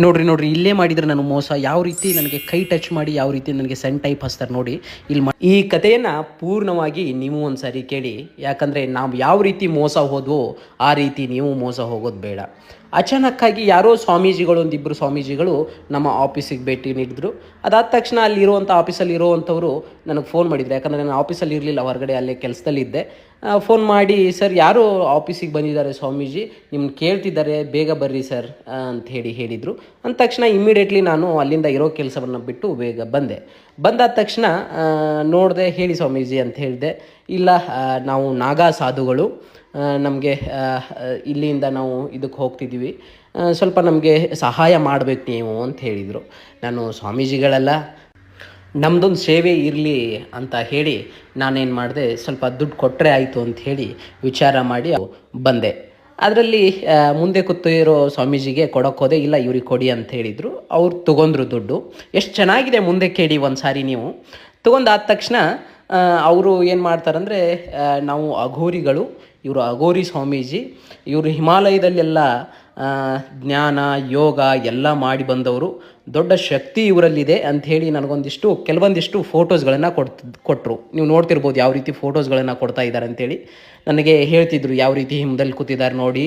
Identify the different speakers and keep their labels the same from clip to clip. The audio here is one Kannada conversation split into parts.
Speaker 1: ನೋಡ್ರಿ ನೋಡ್ರಿ, ಇಲ್ಲೇ ಮಾಡಿದ್ರೆ ನಾನು ಮೋಸ. ಯಾವ ರೀತಿ ನನಗೆ ಕೈ ಟಚ್ ಮಾಡಿ, ಯಾವ ರೀತಿ ನನಗೆ ಸೆನ್ ಟೈಪ್ ಹಚ್ತಾರೆ ನೋಡಿ, ಇಲ್ಲಿ ಈ ಕಥೆಯನ್ನು ಪೂರ್ಣವಾಗಿ ನೀವು ಒಂದ್ಸರಿ ಕೇಳಿ. ಯಾಕಂದರೆ ನಾವು ಯಾವ ರೀತಿ ಮೋಸ ಹೋದ್ವೋ, ಆ ರೀತಿ ನೀವು ಮೋಸ ಹೋಗೋದು ಬೇಡ. ಅಚಾನಕ್ಕಾಗಿ ಯಾರೋ ಸ್ವಾಮೀಜಿಗಳು ಒಂದಿಬ್ಬರು ಸ್ವಾಮೀಜಿಗಳು ನಮ್ಮ ಆಫೀಸಿಗೆ ಭೇಟಿ ನೀಡಿದ್ರು. ಅದಾದ ತಕ್ಷಣ ಅಲ್ಲಿರುವಂಥ ಆಫೀಸಲ್ಲಿ ಇರುವಂಥವರು ನನಗೆ ಫೋನ್ ಮಾಡಿದ್ರು. ಯಾಕಂದರೆ ನಾನು ಆಫೀಸಲ್ಲಿ ಇರಲಿಲ್ಲ, ಹೊರಗಡೆ ಅಲ್ಲೇ ಕೆಲಸದಲ್ಲಿದ್ದೆ. ಫೋನ್ ಮಾಡಿ, ಸರ್, ಯಾರು ಆಫೀಸಿಗೆ ಬಂದಿದ್ದಾರೆ ಸ್ವಾಮೀಜಿ ನಿಮ್ಮ ಕೇಳ್ತಿದ್ದಾರೆ, ಬೇಗ ಬರ್ರಿ ಸರ್ ಅಂತ ಹೇಳಿ ಹೇಳಿದರು. ಅಂದ ತಕ್ಷಣ ಇಮ್ಮಿಡಿಯೇಟ್ಲಿ ನಾನು ಅಲ್ಲಿಂದ ಇರೋ ಕೆಲಸವನ್ನು ಬಿಟ್ಟು ಬೇಗ ಬಂದೆ. ಬಂದಾದ ತಕ್ಷಣ ನೋಡಿದೆ ಹೇಳಿ ಸ್ವಾಮೀಜಿ ಅಂತ ಹೇಳಿದೆ, ಇಲ್ಲ ನಾವು ನಾಗಾ ಸಾಧುಗಳು ನಮಗೆ ಇಲ್ಲಿಂದ ನಾವು ಇದಕ್ಕೆ ಹೋಗ್ತಿದ್ದೀವಿ ಸ್ವಲ್ಪ ನಮಗೆ ಸಹಾಯ ಮಾಡಬೇಕು ನೀವು ಅಂತ ಹೇಳಿದರು. ನಾನು ಸ್ವಾಮೀಜಿಗಳೆಲ್ಲ ನಮ್ಮದೊಂದು ಸೇವೆ ಇರಲಿ ಅಂತ ಹೇಳಿ ನಾನೇನು ಮಾಡಿದೆ, ಸ್ವಲ್ಪ ದುಡ್ಡು ಕೊಟ್ಟರೆ ಆಯಿತು ಅಂತ ಹೇಳಿ ವಿಚಾರ ಮಾಡಿ ಬಂದೆ. ಅದರಲ್ಲಿ ಮುಂದೆ ಕೂತಿರೋ ಸ್ವಾಮೀಜಿಗೆ ಕೊಡೋಕ್ಕೋದೆ ಇಲ್ಲ, ಇವ್ರಿಗೆ ಕೊಡಿ ಅಂತ ಹೇಳಿದರು. ಅವ್ರು ತೊಗೊಂಡ್ರು ದುಡ್ಡು. ಎಷ್ಟು ಚೆನ್ನಾಗಿದೆ ಮುಂದೆ ಕೇಳಿ ಒಂದು ಸಾರಿ ನೀವು ತೊಗೊಂಡಾದ ತಕ್ಷಣ ಅವರು ಏನು ಮಾಡ್ತಾರಂದರೆ ನಾವು ಅಘೋರಿಗಳು, ಇವರು ಅಘೋರಿ ಸ್ವಾಮೀಜಿ, ಇವರು ಹಿಮಾಲಯದಲ್ಲೆಲ್ಲ ಜ್ಞಾನ, ಯೋಗ ಎಲ್ಲ ಮಾಡಿ ಬಂದವರು. ದೊಡ್ಡ ಶಕ್ತಿ ಇವರಲ್ಲಿದೆ ಅಂಥೇಳಿ ನನಗೊಂದಿಷ್ಟು, ಕೆಲವೊಂದಿಷ್ಟು ಫೋಟೋಸ್ಗಳನ್ನು ಕೊಡ್ತ ಕೊಟ್ಟರು ನೀವು ನೋಡ್ತಿರ್ಬೋದು ಯಾವ ರೀತಿ ಫೋಟೋಸ್ಗಳನ್ನು ಕೊಡ್ತಾ ಇದ್ದಾರೆ ಅಂಥೇಳಿ ನನಗೆ ಹೇಳ್ತಿದ್ರು ಯಾವ ರೀತಿ ಹಿಮದಲ್ಲಿ ಕೂತಿದ್ದಾರೆ ನೋಡಿ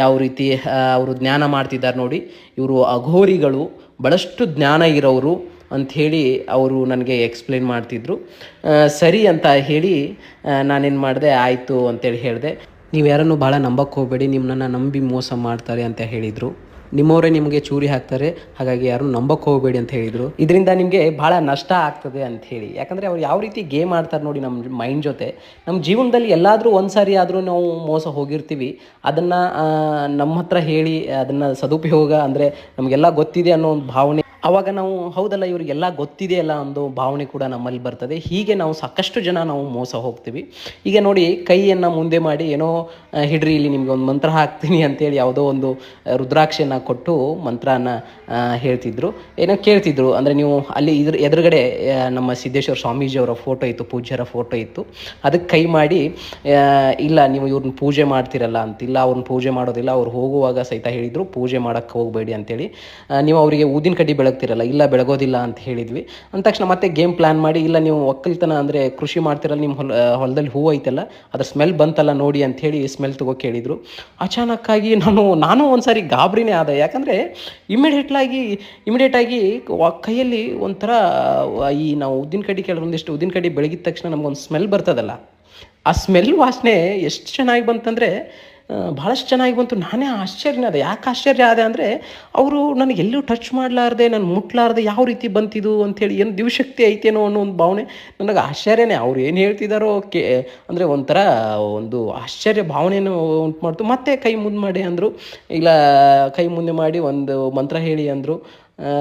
Speaker 1: ಯಾವ ರೀತಿ ಅವರು ಜ್ಞಾನ ಮಾಡ್ತಿದ್ದಾರೆ ನೋಡಿ. ಇವರು ಅಘೋರಿಗಳು ಭಾಳಷ್ಟು ಜ್ಞಾನ ಇರೋರು ಅಂಥೇಳಿ ಅವರು ನನಗೆ ಎಕ್ಸ್ಪ್ಲೇನ್ ಮಾಡ್ತಿದ್ರು. ಸರಿ ಅಂತ ಹೇಳಿ ನಾನೇನು ಮಾಡಿದೆ, ಆಯಿತು ಅಂತೇಳಿ ಹೇಳಿದೆ. ನೀವು ಯಾರನ್ನು ಭಾಳ ನಂಬಕ್ಕೆ ಹೋಗಬೇಡಿ ನಿಮ್ಮನ್ನ ನಂಬಿ ಮೋಸ ಮಾಡ್ತಾರೆ ಅಂತ ಹೇಳಿದರು. ನಿಮ್ಮವರೇ ನಿಮಗೆ ಚೂರಿ ಹಾಕ್ತಾರೆ. ಹಾಗಾಗಿ ಯಾರು ನಂಬಕ್ಕೆ ಹೋಗಬೇಡಿ ಅಂತ ಹೇಳಿದರು. ಇದರಿಂದ ನಿಮಗೆ ಭಾಳ ನಷ್ಟ ಆಗ್ತದೆ ಅಂತ ಹೇಳಿ. ಯಾಕಂದರೆ ಅವ್ರು ಯಾವ ರೀತಿ ಗೇಮ್ ಆಡ್ತಾರೆ ನೋಡಿ ನಮ್ಮ ಮೈಂಡ್ ಜೊತೆ. ನಮ್ಮ ಜೀವನದಲ್ಲಿ ಎಲ್ಲಾದರೂ ಒಂದು ಸಾರಿ ಆದರೂ ನಾವು ಮೋಸ ಹೋಗಿರ್ತೀವಿ. ಅದನ್ನು ನಮ್ಮ ಹತ್ರ ಹೇಳಿ, ಅದನ್ನು ಸದುಪಯೋಗ ಅಂದರೆ ನಮಗೆಲ್ಲ ಗೊತ್ತಿದೆ ಅನ್ನೋ ಒಂದು ಭಾವನೆ. ಅವಾಗ ನಾವು, ಹೌದಲ್ಲ ಇವರಿಗೆಲ್ಲ ಗೊತ್ತಿದೆ ಅಲ್ಲ ಅನ್ನೋ ಭಾವನೆ ಕೂಡ ನಮ್ಮಲ್ಲಿ ಬರ್ತದೆ. ಹೀಗೆ ನಾವು ಸಾಕಷ್ಟು ಜನ ನಾವು ಮೋಸ ಹೋಗ್ತೀವಿ. ಈಗ ನೋಡಿ, ಕೈಯನ್ನು ಮುಂದೆ ಮಾಡಿ ಏನೋ ಹಿಡ್ರಿ, ಇಲ್ಲಿ ನಿಮ್ಗೆ ಒಂದು ಮಂತ್ರ ಹಾಕ್ತೀನಿ ಅಂತೇಳಿ ಯಾವುದೋ ಒಂದು ರುದ್ರಾಕ್ಷಿಯನ್ನು ಕೊಟ್ಟು ಮಂತ್ರನ ಹೇಳ್ತಿದ್ರು. ಏನೋ ಕೇಳ್ತಿದ್ರು. ಅಂದರೆ ನೀವು ಅಲ್ಲಿ ಇದ್ರ ಎದುರುಗಡೆ ನಮ್ಮ ಸಿದ್ದೇಶ್ವರ ಸ್ವಾಮೀಜಿಯವರ ಫೋಟೋ ಇತ್ತು, ಪೂಜ್ಯರ ಫೋಟೋ ಇತ್ತು. ಅದಕ್ಕೆ ಕೈ ಮಾಡಿ ಇಲ್ಲ, ನೀವು ಇವ್ರನ್ನ ಪೂಜೆ ಮಾಡ್ತಿರಲ್ಲ ಅಂತಿಲ್ಲ, ಅವ್ರನ್ನ ಪೂಜೆ ಮಾಡೋದಿಲ್ಲ, ಅವ್ರು ಹೋಗುವಾಗ ಸಹಿತ ಹೇಳಿದರು, ಪೂಜೆ ಮಾಡೋಕ್ಕೆ ಹೋಗಬೇಡಿ ಅಂತೇಳಿ. ನೀವು ಅವರಿಗೆ ಊದಿನ ಕಡ್ಡಿ ಬೆಳಗ್ತಿರಲ್ಲ, ಇಲ್ಲ, ಬೆಳಗೋದಿಲ್ಲ ಅಂತ ಹೇಳಿದ್ವಿ. ಅಂದ ತಕ್ಷಣ ಮತ್ತೆ ಗೇಮ್ ಪ್ಲ್ಯಾನ್ ಮಾಡಿ, ಇಲ್ಲ, ನೀವು ಒಕ್ಕಲ್ತನ ಅಂದರೆ ಕೃಷಿ ಮಾಡ್ತಿರಲ್ಲ, ನಿಮ್ಮ ಹೊಲ, ಹೊಲದಲ್ಲಿ ಹೂವು ಐತಲ್ಲ, ಅದ್ರ ಸ್ಮೆಲ್ ಬಂತಲ್ಲ ನೋಡಿ ಅಂತ ಹೇಳಿ ಸ್ಮೆಲ್ ತಗೋ ಕೇಳಿದರು. ಅಚಾನಕ್ಕಾಗಿ ನಾನು ನಾನು ಒಂದ್ಸರಿ ಗಾಬರಿನೇ ಆದ ಯಾಕಂದರೆ ಇಮಿಡಿಯೇಟ್ಲಾಗಿ ಇಮಿಡಿಯೇಟಾಗಿ ಕೈಯಲ್ಲಿ ಒಂಥರ ಈ ನಾವು ಉದ್ದಿನ ಕಡ್ಡಿ ಕೆಲವೊಂದಿಷ್ಟು ಉದ್ದಿನ ಕಡ್ಡಿ ಬೆಳಗಿದ ತಕ್ಷಣ ನಮಗೊಂದು ಸ್ಮೆಲ್ ಬರ್ತದಲ್ಲ. ಆ ಸ್ಮೆಲ್ ವಾಸನೆ ಎಷ್ಟು ಚೆನ್ನಾಗಿ ಬಂತಂದರೆ ಭಾಳಷ್ಟು ಚೆನ್ನಾಗಿ ಬಂತು ನಾನೇ ಆಶ್ಚರ್ಯನಾದೆ ಯಾಕೆ ಆಶ್ಚರ್ಯ ಆದೆ ಅಂದರೆ ಅವರು ನನಗೆ ಎಲ್ಲೂ ಟಚ್ ಮಾಡಲಾರ್ದೆ, ನಾನು ಮುಟ್ಲಾರ್ದೆ ಯಾವ ರೀತಿ ಬಂತಿದ್ದು ಅಂಥೇಳಿ ಏನು ದಿವಶಕ್ತಿ ಐತೇನೋ ಅನ್ನೋ ಒಂದು ಭಾವನೆ ನನಗೆ ಆಶ್ಚರ್ಯನೇ. ಅವ್ರು ಏನು ಹೇಳ್ತಿದ್ದಾರೋ ಕೆ, ಅಂದರೆ ಒಂಥರ ಒಂದು ಆಶ್ಚರ್ಯ ಭಾವನೆಯನ್ನು ಉಂಟು ಮಾಡ್ತು. ಮತ್ತೆ ಕೈ ಮುಂದೆ ಮಾಡಿ ಅಂದರು, ಇಲ್ಲ ಕೈ ಮುಂದೆ ಮಾಡಿ ಒಂದು ಮಂತ್ರ ಹೇಳಿ ಅಂದರು.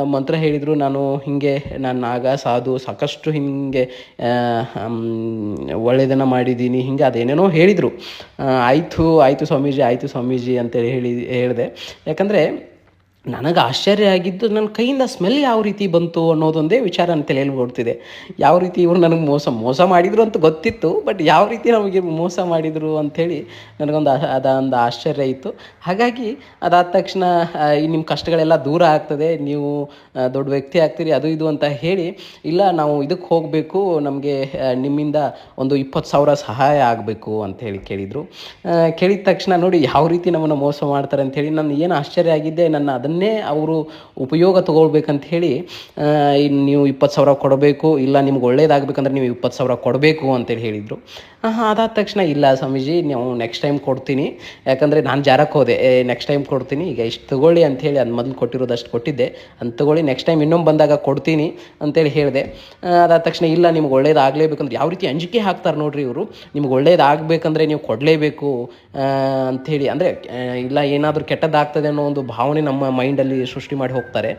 Speaker 1: ಮಂತ್ರ ಹೇಳಿದರು, ನಾನು ಹೀಗೆ, ನಾನು ಆಗ ಸಾಧು, ಸಾಕಷ್ಟು ಹಿಂಗೆ ಒಳ್ಳೆಯದನ್ನು ಮಾಡಿದ್ದೀನಿ. ಹಿಂಗೆ ಅದೇನೇನೋ ಹೇಳಿದರು. ಆಯಿತು ಆಯಿತು ಸ್ವಾಮೀಜಿ ಆಯಿತು ಸ್ವಾಮೀಜಿ ಅಂತೇಳಿ ಹೇಳಿ, ಹೇಳಿದೆ. ಯಾಕಂದರೆ ನನಗೆ ಆಶ್ಚರ್ಯ ಆಗಿದ್ದು ನನ್ನ ಕೈಯಿಂದ ಸ್ಮೆಲ್ ಯಾವ ರೀತಿ ಬಂತು ಅನ್ನೋದೊಂದೇ ವಿಚಾರ ನನ್ನ ತಲೆಯಲ್ಲಿ ಓಡ್ತಿದೆ. ಯಾವ ರೀತಿ ಇವರು ನನಗೆ ಮೋಸ ಮೋಸ ಮಾಡಿದರು ಅಂತ ಗೊತ್ತಿತ್ತು ಬಟ್ ಯಾವ ರೀತಿ ನಮಗೆ ಮೋಸ ಮಾಡಿದರು ಅಂಥೇಳಿ ನನಗೊಂದು ಅದೊಂದು ಆಶ್ಚರ್ಯ ಇತ್ತು. ಹಾಗಾಗಿ ಅದಾದ ತಕ್ಷಣ ಈ ನಿಮ್ಮ ಕಷ್ಟಗಳೆಲ್ಲ ದೂರ ಆಗ್ತದೆ, ನೀವು ದೊಡ್ಡ ವ್ಯಕ್ತಿ ಆಗ್ತೀರಿ, ಅದು ಇದು ಅಂತ ಹೇಳಿ, ಇಲ್ಲ, ನಾವು ಇದಕ್ಕೆ ಹೋಗಬೇಕು, ನಮಗೆ ನಿಮ್ಮಿಂದ ಒಂದು ಇಪ್ಪತ್ತು ಸಾವಿರ ಸಹಾಯ ಆಗಬೇಕು ಅಂಥೇಳಿ ಕೇಳಿದರು. ಕೇಳಿದ ತಕ್ಷಣ ನೋಡಿ, ಯಾವ ರೀತಿ ನಮ್ಮನ್ನು ಮೋಸ ಮಾಡ್ತಾರೆ ಅಂಥೇಳಿ ನನ್ನ ನಾನು ಏನು ಆಶ್ಚರ್ಯ ಆಗಿದ್ದೆ, ನನ್ನ ಅದನ್ನೇ ಅವರು ಉಪಯೋಗ ತೊಗೊಳ್ಬೇಕಂತ ಹೇಳಿ ನೀವು ಇಪ್ಪತ್ತು ಸಾವಿರ ಕೊಡಬೇಕು, ಇಲ್ಲ ನಿಮ್ಗೆ ಒಳ್ಳೇದಾಗಬೇಕಂದ್ರೆ ನೀವು ಇಪ್ಪತ್ತು ಸಾವಿರ ಕೊಡಬೇಕು ಅಂತೇಳಿ ಹೇಳಿದರು. ಹಾಂ ಅದಾದ ತಕ್ಷಣ ಇಲ್ಲ ಸ್ವಾಮೀಜಿ, ನೀವು ನೆಕ್ಸ್ಟ್ ಟೈಮ್ ಕೊಡ್ತೀನಿ. ಯಾಕಂದರೆ ನಾನು ಜಾರಕ್ಕೆ ಹೋದೆ. ನೆಕ್ಸ್ಟ್ ಟೈಮ್ ಕೊಡ್ತೀನಿ. ಈಗ ಇಷ್ಟು ತಗೊಳ್ಳಿ ಅಂಥೇಳಿ ಅದು ಮೊದಲು ಕೊಟ್ಟಿರೋದಷ್ಟು ಕೊಟ್ಟಿದ್ದೆ. ಅಂತ ತಗೊಳ್ಳಿ ನೆಕ್ಸ್ಟ್ ಟೈಮ್ ಇನ್ನೊಮ್ಮೆ ಬಂದಾಗ ಕೊಡ್ತೀನಿ ಅಂತೇಳಿ ಹೇಳಿದೆ. ಅದಾದ ತಕ್ಷಣ ಇಲ್ಲ, ನಿಮ್ಗೆ ಒಳ್ಳೇದಾಗಲೇಬೇಕಂದ್ರೆ ಯಾವ ರೀತಿ ಅಂಜಿಕೆ ಹಾಕ್ತಾರೆ ನೋಡ್ರಿ ಇವರು. ನಿಮ್ಗೆ ಒಳ್ಳೇದಾಗಬೇಕಂದ್ರೆ ನೀವು ಕೊಡಲೇಬೇಕು ಅಂಥೇಳಿ ಅಂದರೆ ಇಲ್ಲ ಏನಾದರೂ ಕೆಟ್ಟದ್ದಾಗ್ತದೆ ಅನ್ನೋ ಒಂದು ಭಾವನೆ ನಮ್ಮ ಮೈಂಡಲ್ಲಿ ಸೃಷ್ಟಿ ಮಾಡಿ ಹೋಗ್ತಾರೆ.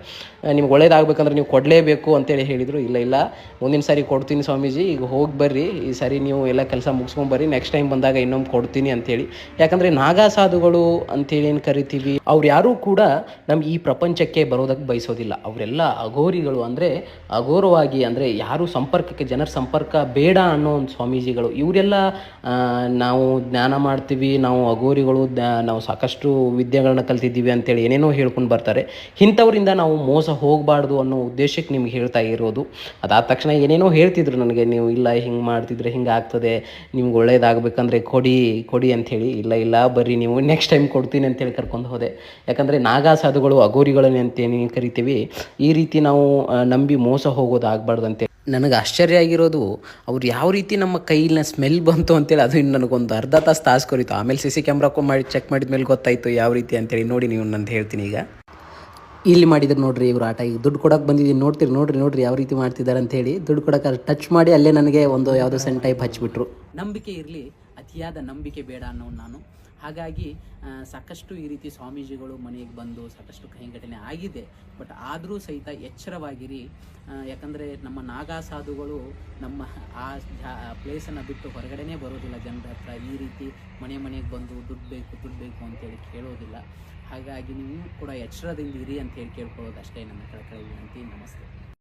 Speaker 1: ನಿಮ್ಗೆ ಒಳ್ಳೇದಾಗಬೇಕಂದ್ರೆ ನೀವು ಕೊಡಲೇಬೇಕು ಅಂತೇಳಿ ಹೇಳಿದರು. ಇಲ್ಲ ಇಲ್ಲ. ಮುಂದಿನ ಸಾರಿ ಕೊಡ್ತೀನಿ ಸ್ವಾಮೀಜಿ. ಈಗ ಹೋಗಿ ಬರ್ರಿ. ಈ ಸಾರಿ ನೀವು ಎಲ್ಲ ಕೆಲಸ ಮುಗಿಸ್ಕೊಂಬರ್ರಿ ನೆಕ್ಸ್ಟ್ ಟೈಮ್ ಬಂದಾಗ ಇನ್ನೊಮ್ಮೆ ಕೊಡ್ತೀನಿ ಅಂತೇಳಿ. ಯಾಕಂದರೆ ನಾಗಾ ಸಾಧುಗಳು ಅಂತೇಳಿ ಏನು ಕರಿತೀವಿ, ಅವ್ರು ಯಾರೂ ಕೂಡ ನಮ್ಗೆ ಈ ಪ್ರಪಂಚಕ್ಕೆ ಬರೋದಕ್ಕೆ ಬಯಸೋದಿಲ್ಲ. ಅವರೆಲ್ಲ ಅಘೋರಿಗಳು ಅಂದರೆ, ಅಘೋರವಾಗಿ ಅಂದರೆ ಯಾರು ಸಂಪರ್ಕಕ್ಕೆ, ಜನರ ಸಂಪರ್ಕ ಬೇಡ ಅನ್ನೋ ಒಂದು ಸ್ವಾಮೀಜಿಗಳು. ಇವರೆಲ್ಲ ನಾವು ಜ್ಞಾನ ಮಾಡ್ತೀವಿ, ನಾವು ಅಘೋರಿಗಳು ನಾವು ಸಾಕಷ್ಟು ವಿದ್ಯೆಗಳನ್ನ ಕಲ್ತಿದ್ದೀವಿ ಅಂತೇಳಿ ಏನೇನೋ ಹೇಳ್ಕೊಂಡು ಬರ್ತಾರೆ. ಇಂಥವರಿಂದ ನಾವು ಮೋಸ ಹೋಗಬಾರ್ದು ಅನ್ನೋ ಉದ್ದೇಶಕ್ಕೆ ನಿಮ್ಗೆ ಹೇಳ್ತಾ ಇರೋದು. ಅದಾದ ತಕ್ಷಣ ಏನೇನೋ ಹೇಳ್ತಿದ್ರು ನನಗೆ, ನೀವು ಇಲ್ಲ, ಹಿಂಗೆ ಮಾಡ್ತಿದ್ರೆ ಹಿಂಗೆ ಆಗ್ತದೆ, ನಿಮ್ಗೆ ಒಳ್ಳೇದಾಗಬೇಕಂದ್ರೆ ಕೊಡಿ ಕೊಡಿ ಅಂಥೇಳಿ, ಇಲ್ಲ ಇಲ್ಲ, ಬರ್ರಿ ನೀವು ನೆಕ್ಸ್ಟ್ ಟೈಮ್ ಕೊಡ್ತೀನಿ ಅಂತೇಳಿ ಕರ್ಕೊಂಡು ಹೋದೆ. ಯಾಕಂದರೆ ನಾಗಾ ಸಾಧುಗಳು ಅಘೋರಿಗಳನ್ನ ಅಂತೇನು ಕರಿತೀವಿ, ಈ ರೀತಿ ನಾವು ನಂಬಿ ಮೋಸ ಹೋಗೋದು ಆಗಬಾರ್ದು ಅಂತೇಳಿ ನನಗೆ ಆಶ್ಚರ್ಯ ಆಗಿರೋದು, ಅವ್ರು ಯಾವ ರೀತಿ ನಮ್ಮ ಕೈಲಿನ ಸ್ಮೆಲ್ ಬಂತು ಅಂತೇಳಿ ಅದು ಇನ್ನು ನನಗೊಂದು ಅರ್ಧ ತಾಸು ತಾಸು ಕೊರಿತು ಆಮೇಲೆ ಸಿ ಸಿ ಕ್ಯಾಮ್ರಾಕ್ಕೂ ಮಾಡಿ ಚೆಕ್ ಮಾಡಿದ ಮೇಲೆ ಗೊತ್ತಾಯಿತು, ಯಾವ ರೀತಿ ಅಂತೇಳಿ ನೋಡಿ ನೀವು ನಂದು ಹೇಳ್ತೀನಿ ಈಗ. ಇಲ್ಲಿ ಮಾಡಿದ್ರು ನೋಡ್ರಿ ಇವರು ಆಟ. ಈಗ ದುಡ್ಡು ಕೊಡಕ್ಕೆ ಬಂದಿದ್ದೀನಿ ನೋಡ್ತೀರಿ, ನೋಡ್ರಿ ನೋಡ್ರಿ ಯಾವ ರೀತಿ ಮಾಡ್ತಿದ್ದಾರೆ ಅಂತ ಹೇಳಿ ದುಡ್ಡು ಕೊಡಕ್ಕೆ ಟಚ್ ಮಾಡಿ ಅಲ್ಲೇ ನನಗೆ ಒಂದು ಯಾವುದೋ ಸೆಂಟ್ ಟೈಪ್ ಹಚ್ಚಿಬಿಟ್ರು ನಂಬಿಕೆ ಇರಲಿ, ಅತಿಯಾದ ನಂಬಿಕೆ ಬೇಡ ಅನ್ನೋ ನಾನು. ಹಾಗಾಗಿ ಸಾಕಷ್ಟು ಈ ರೀತಿ ಸ್ವಾಮೀಜಿಗಳು ಮನೆಗೆ ಬಂದು ಸಾಕಷ್ಟು ಕೈಘಟನೆ ಆಗಿದೆ. ಬಟ್ ಆದರೂ ಸಹಿತ ಎಚ್ಚರವಾಗಿರಿ. ಯಾಕಂದರೆ ನಮ್ಮ ನಾಗಾ ಸಾಧುಗಳು ನಮ್ಮ ಆ ಪ್ಲೇಸನ್ನು ಬಿಟ್ಟು ಹೊರಗಡೆನೇ ಬರೋದಿಲ್ಲ. ಜನರ ಹತ್ರ ಈ ರೀತಿ ಮನೆ ಮನೆಗೆ ಬಂದು ದುಡ್ಡು ಬೇಕು ದುಡ್ಡು ಬೇಕು ಅಂತೇಳಿ ಕೇಳೋದಿಲ್ಲ. ಹಾಗಾಗಿ ನೀವು ಕೂಡ ಎಚ್ಚರದಿಂದ ಇರಿ ಅಂತ ಹೇಳಿ ಕೇಳ್ಕೊಳ್ಳೋದು ಅಷ್ಟೇ ನನ್ನ ಕಳಕಳಿ ವಿನಂತಿ. ನಮಸ್ತೆ.